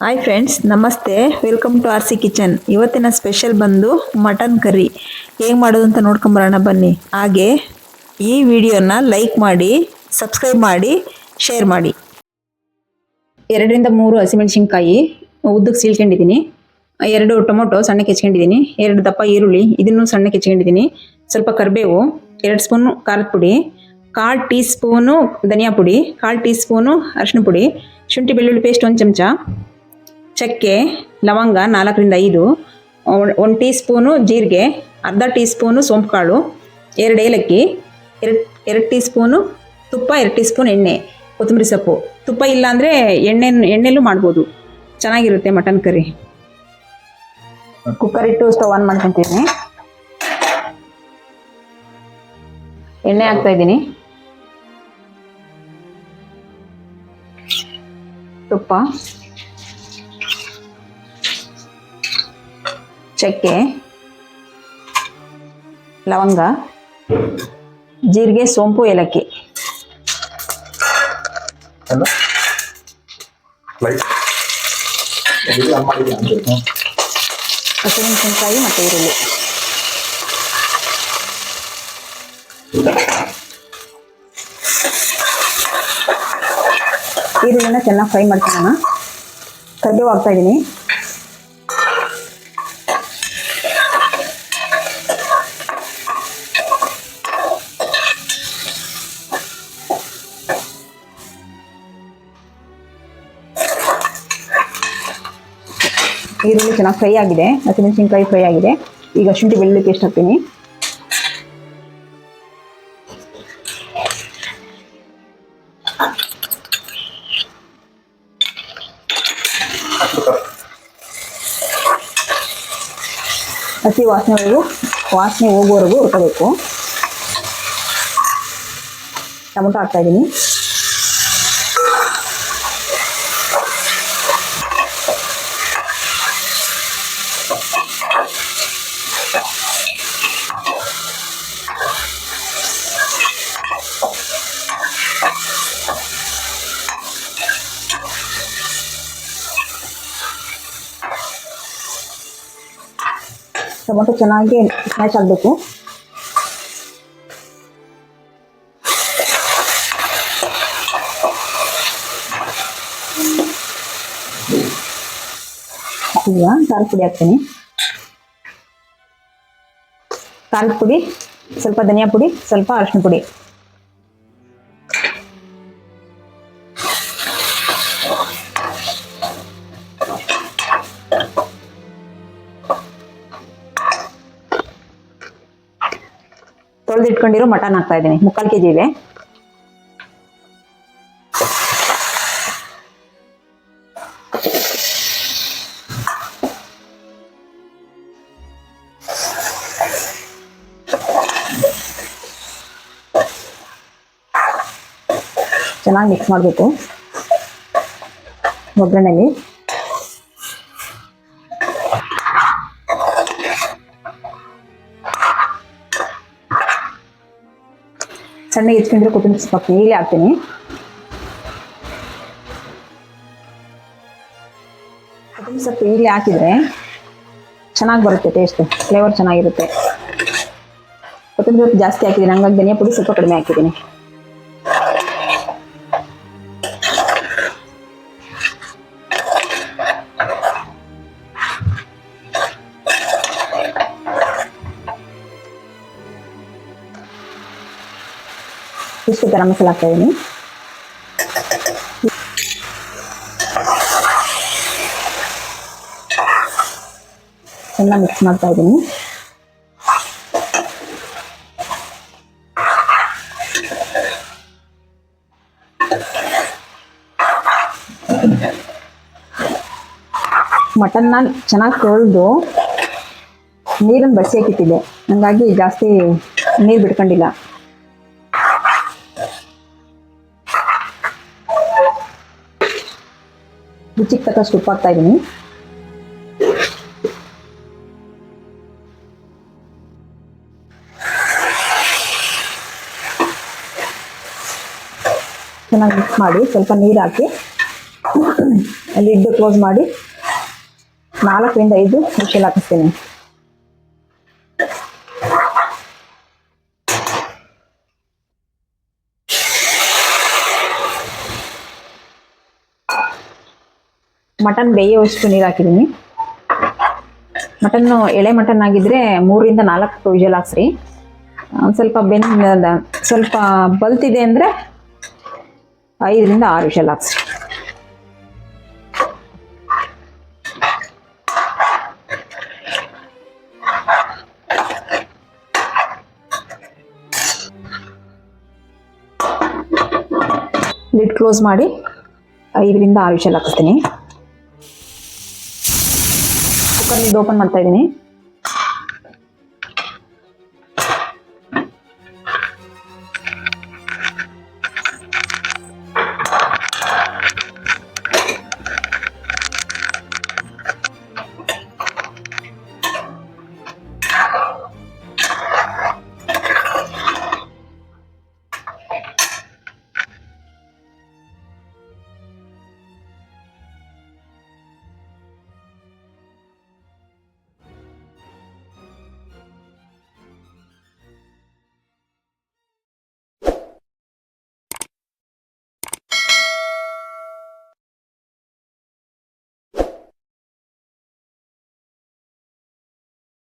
Hi friends ನಮಸ್ತೆ. Welcome to R C kitchen ಇವತ್ತಿನ special ಬಂದು ಮಟನ್ ಕರಿ ಹೇಗೆ ಮಾಡೋದು ಅಂತ ನೋಡ್ಕೊಂಬರೋಣ ಬನ್ನಿ. ಹಾಗೆ ಈ ವಿಡಿಯೋನ ಲೈಕ್ ಮಾಡಿ ಸಬ್ಸ್ಕ್ರೈಬ್ ಮಾಡಿ ಶೇರ್ ಮಾಡಿ. ಎರಡರಿಂದ ಮೂರು ಹಸಿಮೆಣಸಿನ್ಕಾಯಿ ಉದ್ದಕ್ಕೆ ಸೀಳ್ಕೊಂಡಿದ್ದೀನಿ. ಎರಡು ಟೊಮೊಟೊ ಸಣ್ಣಕ್ಕೆ ಹೆಚ್ಕೊಂಡಿದ್ದೀನಿ. ಎರಡು ದಪ್ಪ ಈರುಳ್ಳಿ, ಇದನ್ನು ಸಣ್ಣಕ್ಕೆ ಹೆಚ್ಕೊಂಡಿದ್ದೀನಿ. ಸ್ವಲ್ಪ ಕರಿಬೇವು, ಎರಡು ಸ್ಪೂನು ಖಾರದ ಪುಡಿ, ಕಾಲು ಟೀ ಸ್ಪೂನು ಧನಿಯಾ ಪುಡಿ, ಕಾಲು ಟೀ ಸ್ಪೂನು ಅರಿಶಿನ ಪುಡಿ, ಶುಂಠಿ ಬೆಳ್ಳುಳ್ಳಿ ಪೇಸ್ಟ್ ಒಂದು ಚಮಚ. ಚಕ್ಕೆ, ಲವಂಗ ನಾಲ್ಕರಿಂದ ಐದು ಒಂದು ಟೀ ಸ್ಪೂನು ಜೀರಿಗೆ, ಅರ್ಧ ಟೀ ಸ್ಪೂನು ಸೋಂಪು ಕಾಳು ಎರಡು ಏಲಕ್ಕಿ, ಎರಡು ಎರಡು ಟೀ ಸ್ಪೂನು ತುಪ್ಪ, ಎರಡು ಟೀ ಸ್ಪೂನ್ ಎಣ್ಣೆ, ಕೊತ್ತಂಬರಿ ಸೊಪ್ಪು. ತುಪ್ಪ ಇಲ್ಲಾಂದರೆ ಎಣ್ಣೆ ಎಣ್ಣೆಲೂ ಮಾಡ್ಬೋದು. ಚೆನ್ನಾಗಿರುತ್ತೆ ಮಟನ್ ಕರಿ. ಕುಕ್ಕರ್ ಇಟ್ಟು ಸ್ಟವ್ ಆನ್ ಮಾಡ್ಕೊತೀನಿ. ಎಣ್ಣೆ ಹಾಕ್ತಾ ಇದ್ದೀನಿ. ತುಪ್ಪ. ಚಕ್ಕೆ ಲವಂಗ ಜೀರಿಗೆ ಸೋಂಪು ಏಲಕ್ಕಿ. ಹಸಿಮೆಣಸಿನಕಾಯಿ ಮತ್ತು ಈರುಳ್ಳಿ. ಈರುಳ್ಳಿನ ಚೆನ್ನಾಗಿ ಫ್ರೈ ಮಾಡ್ಕೊಳ್ಳೋಣ. ಕರಿಬೇವು ಹಾಕ್ತಾ ಇದ್ದೀನಿ ಈರುಳ್ಳಿ ಚೆನ್ನಾಗಿ ಫ್ರೈ ಆಗಿದೆ. ಹಸಿಮೆಣಸಿನ್ಕಾಯಿ ಫ್ರೈ ಆಗಿದೆ. ಈಗ ಶುಂಠಿ ಬೆಳ್ಳುಳ್ಳಿ ಪೇಸ್ಟ್ ಹಾಕ್ತೀನಿ. ಹಸಿ ವಾಸನೆವರೆಗೂ ವಾಸನೆ ಹೋಗುವವರೆಗೂ ಹುರ್ಕೋಬೇಕು. ಟೊಮೊಟೊ ಹಾಕ್ತಾ ಟೊಮೊಟೊ ಚೆನ್ನಾಗಿ ಸ್ಮ್ಯಾಶ್ ಆಗಬೇಕು. ಈಗ ಖಾರದ ಪುಡಿ ಹಾಕ್ತೀನಿ. ಖಾರದ ಪುಡಿ, ಸ್ವಲ್ಪ ಧನಿಯಾ ಪುಡಿ, ಸ್ವಲ್ಪ ಅರಿಶಿನ ಪುಡಿ. ತೊಳೆದು ಇಟ್ಕೊಂಡಿರೋ ಮಟನ್ ಹಾಕ್ತಾ ಇದ್ದೀನಿ. ಮುಕ್ಕಾಲು ಕೆ ಜಿ ಇದೆ. ಚೆನ್ನಾಗಿ ಮಿಕ್ಸ್ ಮಾಡಬೇಕು. ಒಗ್ಗರಣೆಲಿ. ಸಣ್ಣಗೆ ಹೆಚ್ಕೊಂಡ್ರೆ ಕೊತ್ತಂಬರಿ ಸೊಪ್ಪು ಈಗಲೇ ಹಾಕ್ತೀನಿ. ಕೊತ್ತಂಬರಿ ಸೊಪ್ಪು ಈಗಲೇ ಹಾಕಿದ್ರೆ ಚೆನ್ನಾಗಿ ಬರುತ್ತೆ ಟೇಸ್ಟ್ ಫ್ಲೇವರ್ ಚೆನ್ನಾಗಿರುತ್ತೆ. ಕೊತ್ತಂಬರಿ ಸೊಪ್ಪು ಜಾಸ್ತಿ ಹಾಕಿದ್ದೀನಿ ಹಂಗಾಗಿ ಧನಿಯಾ ಪುಡಿ ಸ್ವಲ್ಪ ಕಡಿಮೆ ಹಾಕಿದ್ದೀನಿ ಇಷ್ಟು ಗರಂ ಮಸಾಲ ಚೆನ್ನಾಗಿ ಮಿಕ್ಸ್ ಮಾಡ್ತಾ ಇದ್ದೀನಿ ಮಟನ್ನ ಚೆನ್ನಾಗಿ ತೊಳೆದು ನೀರನ್ನು ಬಸಿ ಹಾಕಿಟ್ಟಿದ್ದೆ. ಹಂಗಾಗಿ ಜಾಸ್ತಿ ನೀರು ಬಿಡ್ಕೊಂಡಿಲ್ಲ ರುಚಿಗೆ ತಕ್ಕಷ್ಟು ಉಪ್ಪು ಹಾಕ್ತಾ ಇದ್ದೀನಿ ಚೆನ್ನಾಗಿ ಮಿಕ್ಸ್ ಮಾಡಿ, ಸ್ವಲ್ಪ ನೀರು ಹಾಕಿ ಲಿಡ್ ಕ್ಲೋಸ್ ಮಾಡಿ, ನಾಲ್ಕರಿಂದ ಐದು ವಿಷಲ್ ಹಾಕಿಸ್ತೀನಿ. ಮಟನ್ ಬೇಯುವಷ್ಟು ನೀರು ಹಾಕಿದ್ದೀನಿ ಮಟನ್ನು ಎಳೆ ಮಟನ್ ಆಗಿದ್ರೆ ಮೂರಿಂದ ನಾಲ್ಕು ವಿಜಲ್ ಹಾಕ್ಸ್ರಿ. ಸ್ವಲ್ಪ ಬೆಂದ ಸ್ವಲ್ಪ ಬಲ್ತಿದೆ ಅಂದರೆ ಐದರಿಂದ ಆರು ವಿಷಲ್ ಹಾಕ್ಸ್ರಿ. ಲಿಡ್ ಕ್ಲೋಸ್ ಮಾಡಿ ಐದರಿಂದ ಆರು ವಿಷಲ್ ಹಾಕಿಸ್ತೀನಿ. ಕುಕ್ಕರ್ ಲಿಡ್ ಓಪನ್ ಮಾಡ್ತಾ ಇದ್ದೀನಿ.